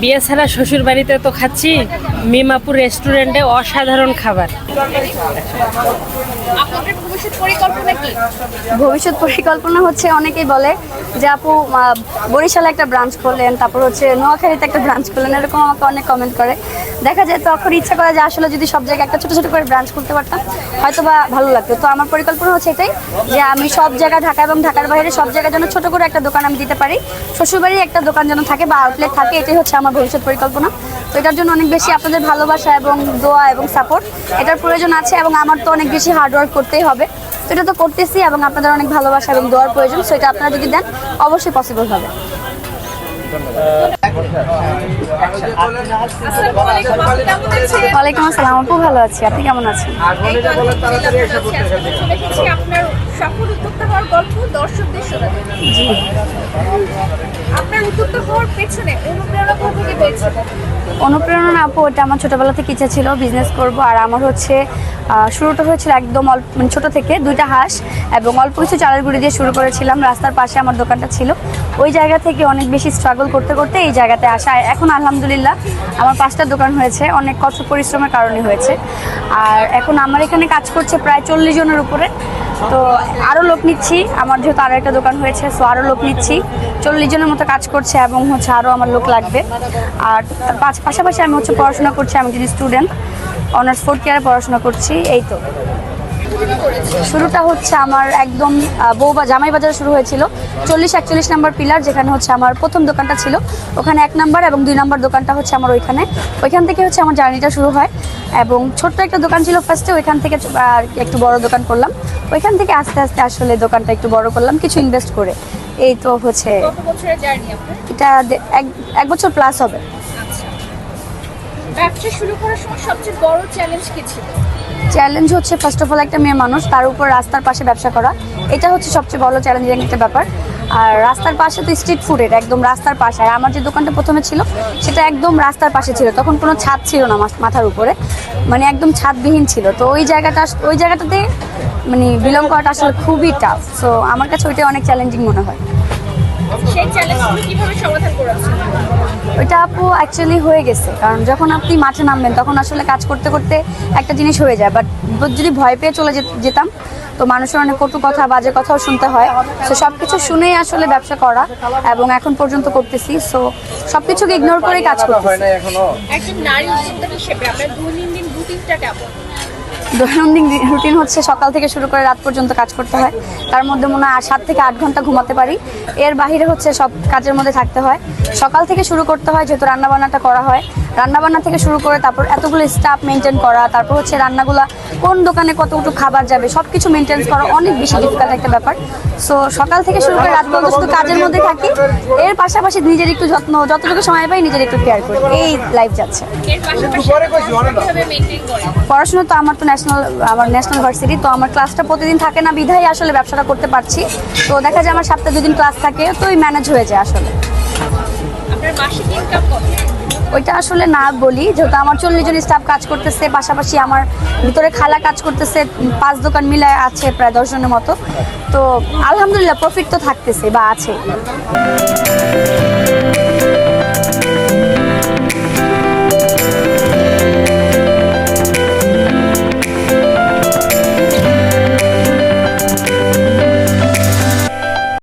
বিয়ে ছাড়া শ্বশুর বাড়িতে তো খাচ্ছি মিমাপুর রেস্টুরেন্টে অসাধারণ খাবার। ভবিষ্যৎ পরিকল্পনা কি? ভবিষ্যৎ পরিকল্পনা হচ্ছে অনেকেই বলে যে আপু বরিশালে একটা ব্রাঞ্চ করলেন তারপর হচ্ছে নোয়াখালীতে একটা ব্রাঞ্চ করলেন এরকম আমাকে অনেক কমেন্ট করে। দেখা যায় তখন ইচ্ছা করে যে আসলে যদি সব জায়গায় একটা ছোটো ছোটো করে ব্রাঞ্চ করতে পারতাম হয়তো বা ভালো লাগতো। তো আমার পরিকল্পনা হচ্ছে এটাই যে আমি সব জায়গায় ঢাকা এবং ঢাকার বাইরে সব জায়গায় যেন ছোটো করে একটা দোকান আমি দিতে পারি। শ্বশুরবাড়ি একটা দোকান যেন থাকে বা আউটলেট থাকে এটাই হচ্ছে আমার ভবিষ্যৎ পরিকল্পনা। তো এটার জন্য অনেক বেশি আপনাদের ভালোবাসা এবং দোয়া এবং সাপোর্ট এটার প্রয়োজন আছে এবং আমার তো অনেক বেশি হার্ডওয়ার্ক করতেই হবে। তো এটা তো করতেছি এবং আপনাদের অনেক ভালোবাসা এবং দোয়ার প্রয়োজন সো এটা আপনারা যদি দেন, অবশ্যই পসিবল হবে। ওয়ালাইকুম আসসালাম, আপু ভালো আছি, আপনি কেমন আছেন? আপনার সফল উদ্যোক্তা গল্প দর্শকদের শোনাতে আপনার উদ্যোক্তা হওয়ার পেছনে অনুপ্রেরণা কোথা থেকে পেয়েছেন? অনুপ্রেরণা আপু ওটা আমার ছোটোবেলা থেকে ইচ্ছা ছিল বিজনেস করব আর আমার হচ্ছে শুরুটা হয়েছিল একদম অল্প মানে ছোটো থেকে দুইটা হাঁস এবং অল্প কিছু চালের গুঁড়ি দিয়ে শুরু করেছিলাম রাস্তার পাশে আমার দোকানটা ছিল। ওই জায়গা থেকে অনেক বেশি স্ট্রাগল করতে করতে এই জায়গাতে আসা এখন আলহামদুলিল্লাহ আমার পাঁচটা দোকান হয়েছে অনেক কঠোর পরিশ্রমের কারণে হয়েছে। আর এখন আমার এখানে কাজ করছে প্রায় চল্লিশ জনের উপরে তো আরও লোক নিচ্ছি। আমার যেহেতু আরও একটা দোকান হয়েছে সো আরও লোক নিচ্ছি। চল্লিশ জনের মতো কাজ করছে এবং হচ্ছে আরও আমার লোক লাগবে। আর তার পাশাপাশি আমি হচ্ছে পড়াশোনা করছি আমি যদি স্টুডেন্ট অনার্স ফোর্থ ইয়ারে পড়াশোনা করছি এই তো। শুরুটা হচ্ছে আমার একদম আহ, বউবা জামাই বাজারে শুরু হয়েছিল। চল্লিশ একচল্লিশ নাম্বার পিলার যেখানে হচ্ছে আমার প্রথম দোকানটা ছিল। ওখানে এক নাম্বার এবং দুই নাম্বার দোকানটা হচ্ছে আমার ওইখানে। ওইখান থেকে হচ্ছে আমার জার্নিটা শুরু হয়। এবং ছোট্ট একটা দোকান ছিল ফার্স্টে ওইখান থেকে আর একটু বড় দোকান করলাম। ওইখান থেকে আস্তে আস্তে আসলে দোকানটা একটু বড় করলাম কিছু ইনভেস্ট করে। এই তো হচ্ছে এটা এক বছর প্লাস হবে। ব্যবসা শুরু করার সময় সবচেয়ে বড় চ্যালেঞ্জ কি ছিল? চ্যালেঞ্জ হচ্ছে ফার্স্ট অফ অল একটা মেয়ে মানুষ তার উপর রাস্তার পাশে ব্যবসা করা। এটা হচ্ছে সবচেয়ে বড় চ্যালেঞ্জিং একটা ব্যাপার। আর রাস্তার পাশে তো স্ট্রিট ফুডের একদম রাস্তার পাশে। আর আমার যে দোকানটা প্রথমে ছিল, সেটা একদম রাস্তার পাশে ছিল। তখন কোনো ছাদ ছিল না মাথার উপরে। মানে একদম ছাদবিহীন ছিল। তো ওই জায়গাটা ওই জায়গাটাতে মানে বিলং করাটা আসলে খুবই টাফ সো আমার কাছে ওইটাই অনেক চ্যালেঞ্জিং মনে হয়। সেই চ্যালেঞ্জগুলো কীভাবে সমাধান করেছেন ওইটা আপু অ্যাকচুয়ালি হয়ে গেছে। কারণ যখন আপনি মাঠে নামবেন তখন আসলে কাজ করতে করতে একটা জিনিস হয়ে যায়। বাট যদি ভয় পেয়ে চলে যেতাম তো মানুষের অনেক কটু কথা বাজে কথাও শুনতে হয়। তো সব কিছু শুনেই আসলে ব্যবসা করা এবং এখন পর্যন্ত করতেছি। সো সব কিছুকে ইগনোর করেই কাজ করতেছি। একজন নারী উদ্যোক্তা হিসেবে আপনার দৈনন্দিন রুটিনটা কেমন? দৈনন্দিন রুটিন হচ্ছে সকাল থেকে শুরু করে রাত পর্যন্ত কাজ করতে হয়। তার মধ্যে মনে হয় সাত থেকে আট ঘণ্টা ঘুমাতে পারি। এর বাহিরে হচ্ছে সব কাজের মধ্যে থাকতে হয়। সকাল থেকে শুরু করতে হয় যেহেতু রান্নাবান্নাটা করা হয়। রান্নাবান্না থেকে শুরু করে তারপর এতগুলো স্টাফ মেনটেন করা, তারপর হচ্ছে রান্নাগুলো কোন দোকানে কতটুকু খাবার যাবে সব কিছু মেনটেন করা অনেক বেশি ডিফিকাল্ট একটা ব্যাপার। সো সকাল থেকে শুরু করে রাত পর্যন্ত শুধু কাজের মধ্যে থাকি। এর পাশাপাশি নিজের একটু যত্ন, যতটুকু সময় পাই নিজের একটু কেয়ার করি। এই লাইফ যাচ্ছে। পড়াশোনা তো আমার তো ন্যাশনাল আমার ন্যাশনাল ভার্সিটি তো আমার ক্লাসটা প্রতিদিন থাকে না, বিধায় আসলে ব্যবসাটা করতে পারছি। তো দেখা যায় আমার সপ্তাহে দুদিন ক্লাস থাকে, তো ম্যানেজ হয়ে যায় আসলে। আপনার মাসিক ইনকাম কত? ওইটা আসলে না বলি, যেহেতু আমার চল্লিশ জন স্টাফ কাজ করতেছে, পাশাপাশি আমার ভিতরে খালা কাজ করতেছে, পাঁচ দোকান মিলায় আছে প্রায় দশ জনের মতো। তো আলহামদুলিল্লাহ প্রফিট তো থাকতেছে বা আছে।